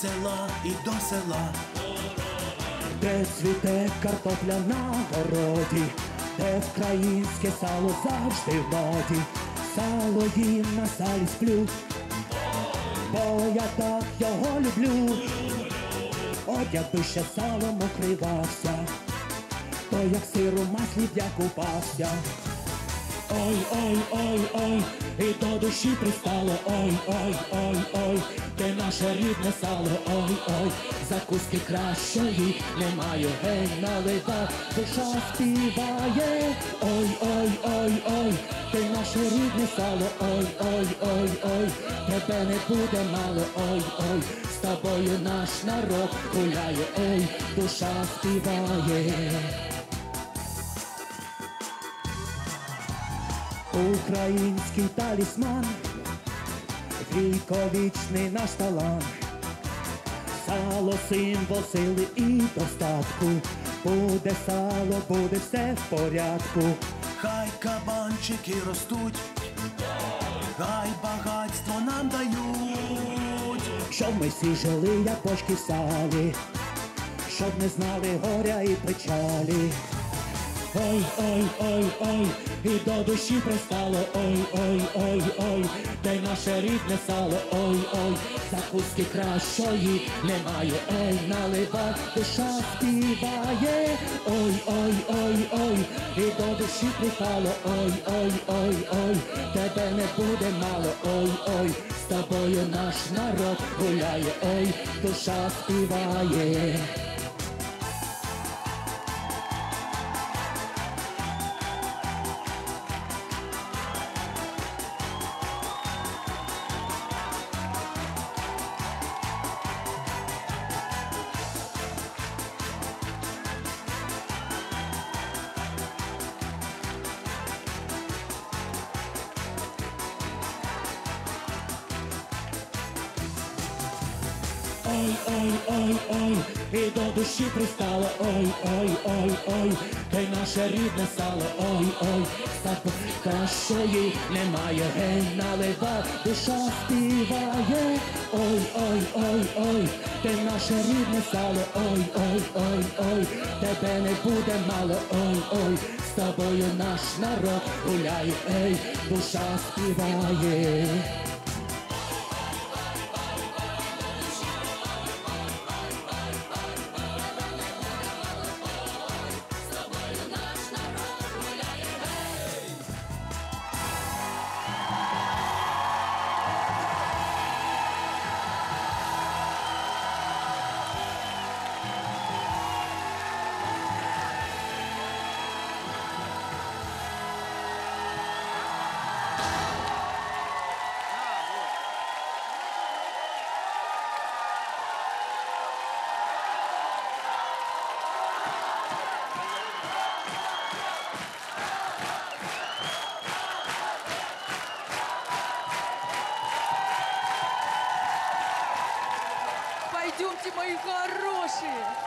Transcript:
села і до села. Де цвіте картопля на городі, де українське сало завжди в моді, сало їм на салі сплю, бо я так його люблю. От якби ще салом укривався, то як сир у маслі б я купався. Ой, ой, ой, ой, і до душі пристало, ой, ой, ой, ой, де наше рідне сало, ой, ой, закуски кращої немає, гей, налива, душа співає, ой, ой, ой, ой, де наше рідне сало, ой, ой, ой, ой, тебе не буде мало, ой, ой, з тобою наш народ гуляє, ой, душа співає. Український талісман, віковічний наш талант, сало символ сили і достатку, буде сало, буде все в порядку. Хай кабанчики ростуть, хай багатство нам дають. Щоб ми всі жили, як бочки в салі, щоб не знали горя і печалі. Ой, ой, ой, ой, і до душі пристало, ой, ой, ой, ой, де наше рідне сало, ой, ой, закуски кращої немає, ой, налива, душа співає, ой, ой, ой, ой, і до душі пристало, ой, ой, ой, ой, тебе не буде мало, ой, ой, з тобою наш народ гуляє, ой, душа співає. Ой, ой, ой, ой, і до душі пристало, ой, ой, ой, ой, та й наше рідне сало, ой, ой, так кращої немає, гей, налива, душа співає, ой, ой, ой, ой, й наше рідне сало, ой, ой, ой, ой, тебе не буде мало, ой, ой, з тобою наш народ гуляє, ей, душа співає. Пойдемте, мои хорошие.